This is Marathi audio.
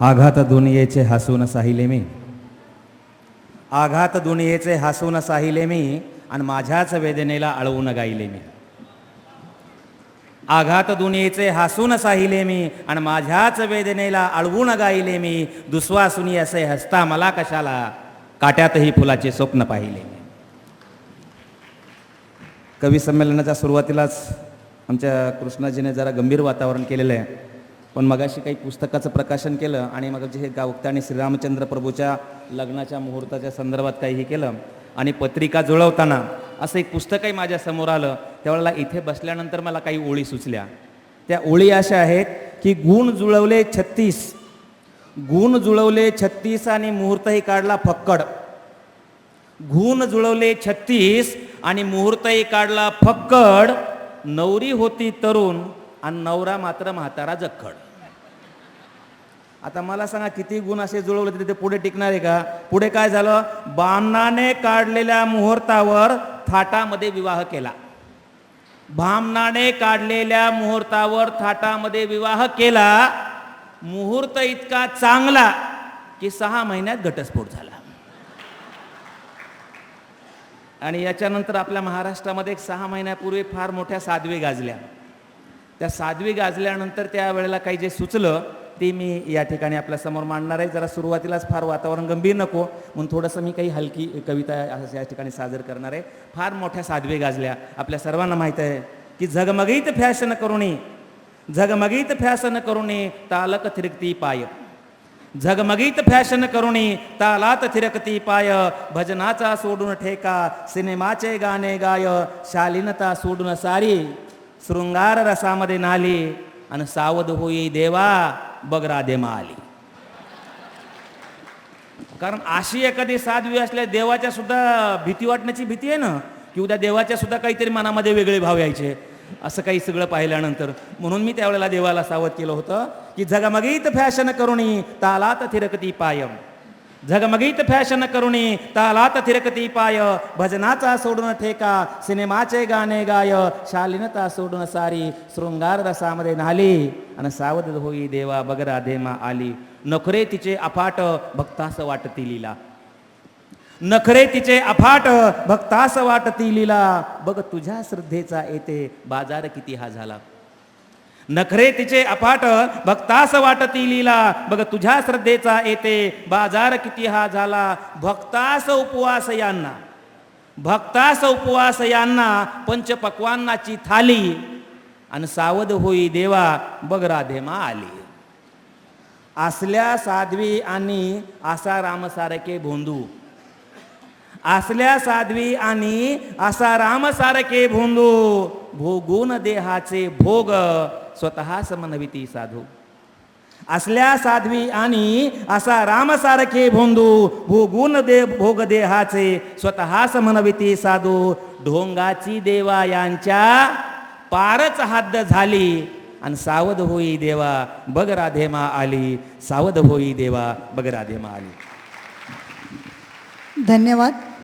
आघात दुनियेचे हसून साहिले मी. आघात दुनियेचे हसून साहिले मी आणि माझ्याच वेदनेला अळवून गायले मी. आघात दुनियेचे हसून साहिले मी आणि माझ्याच वेदनेला अळवून गायले मी. दुस्वासुनी असे हसता मला कशाला? काट्यातही फुलाचे स्वप्न पाहिले मी. कवी संमेलनाच्या सुरुवातीलाच आमच्या कृष्णाजीने जरा गंभीर वातावरण केलेलं आहे. पण मगाशी काही पुस्तकाचं प्रकाशन केलं आणि मग जे हे गावकता आणि श्रीरामचंद्र प्रभूच्या लग्नाच्या मुहूर्ताच्या संदर्भात काहीही केलं आणि पत्रिका जुळवताना असं एक पुस्तकही माझ्यासमोर आलं. त्यावेळेला इथे बसल्यानंतर मला काही ओळी सुचल्या. त्या ओळी अशा आहेत की गुण जुळवले छत्तीस. गुण जुळवले छत्तीस आणि मुहूर्तही काढला फक्कड. गुण जुळवले छत्तीस आणि मुहूर्तही काढला फक्कड. नवरी होती तरुण. आणि नवरा मात्र म्हातारा जखड. आता मला सांगा किती गुण असे जुळवले तरी ते पुढे टिकणार आहे का? पुढे काय झालं? बामणाने काढलेल्या मुहूर्तावर थाटामध्ये विवाह केला. भामनाने काढलेल्या मुहूर्तावर थाटामध्ये विवाह केला. मुहूर्त इतका चांगला की सहा महिन्यात घटस्फोट झाला. आणि याच्यानंतर आपल्या महाराष्ट्रामध्ये एक सहा महिन्यापूर्वी फार मोठ्या साध्वी गाजल्या. त्या साध्वी गाजल्यानंतर त्या वेळेला काही जे सुचलं ते मी या ठिकाणी आपल्यासमोर मांडणार आहे. जरा सुरुवातीलाच फार वातावरण गंभीर नको म्हणून थोडंसं मी काही हलकी कविता या ठिकाणी सादर करणार आहे. फार मोठ्या साध्वी गाजल्या. आपल्या सर्वांना माहीत आहे की झगमगीत फॅशन करुणी झगमगीत फॅशन करुणी तालक थिरकती पाय. झगमगीत फॅशन करुणी तालात थिरकती पाय. भजनाचा सोडून ठेका सिनेमाचे गाणे गाय. शालीनता सोडून सारी. शृंगार रसामध्ये नाली आणि सावध होई देवा बग राधेमा आली कारण अशी एखादी साध्वी असल्या देवाच्या सुद्धा भीती वाटण्याची भीती आहे ना की उद्या देवाच्या सुद्धा काहीतरी मनामध्ये वेगळे भाव यायचे. असं काही सगळं पाहिल्यानंतर म्हणून मी त्यावेळेला देवाला सावध केलं होतं की झगमगीत फॅशन करुणी तालात थिरकती पायम. झगमगीत फॅशन करुणी तालात थिरकती पाय भजनाचा सोडून ठेका सिनेमाचे गाणे गाय शालीनता सोडून सारी शृंगार रसामध्ये नाली आणि सावध होई देवा बगरा धेमा आली. नखरे तिचे अफाट भक्तास वाटती लीला. नखरे तिचे अफाट भक्तास वाटती लीला. बघ तुझ्या श्रद्धेचा येते बाजार किती हा झाला. नखरे तिचे अफाट भक्तास वाटती लिला. बघ तुझ्या श्रद्धेचा येते बाजार किती हा झाला. भक्तास उपवास यांना. भक्तास उपवास यांना पंचपक्वांनाची थाली. आणि सावध होई देवा बघ राधेमा आली असल्या साध्वी आणि आसा रामसारखे भोंदू. असल्या साध्वी आणि असा रामसारखे भोंदू. भोगून देहाचे भोग स्वतः समनविती साधू. असल्या साध्वी आणि असा रामसारखे भोंदू भोगून दे भोग देहाचे स्वतः समनविती साधू. ढोंगाची देवा यांच्या पारच हद्द झाली आणि सावध होई देवा बग राधेमा आली. सावध होई देवा बग राधेमा आली. धन्यवाद.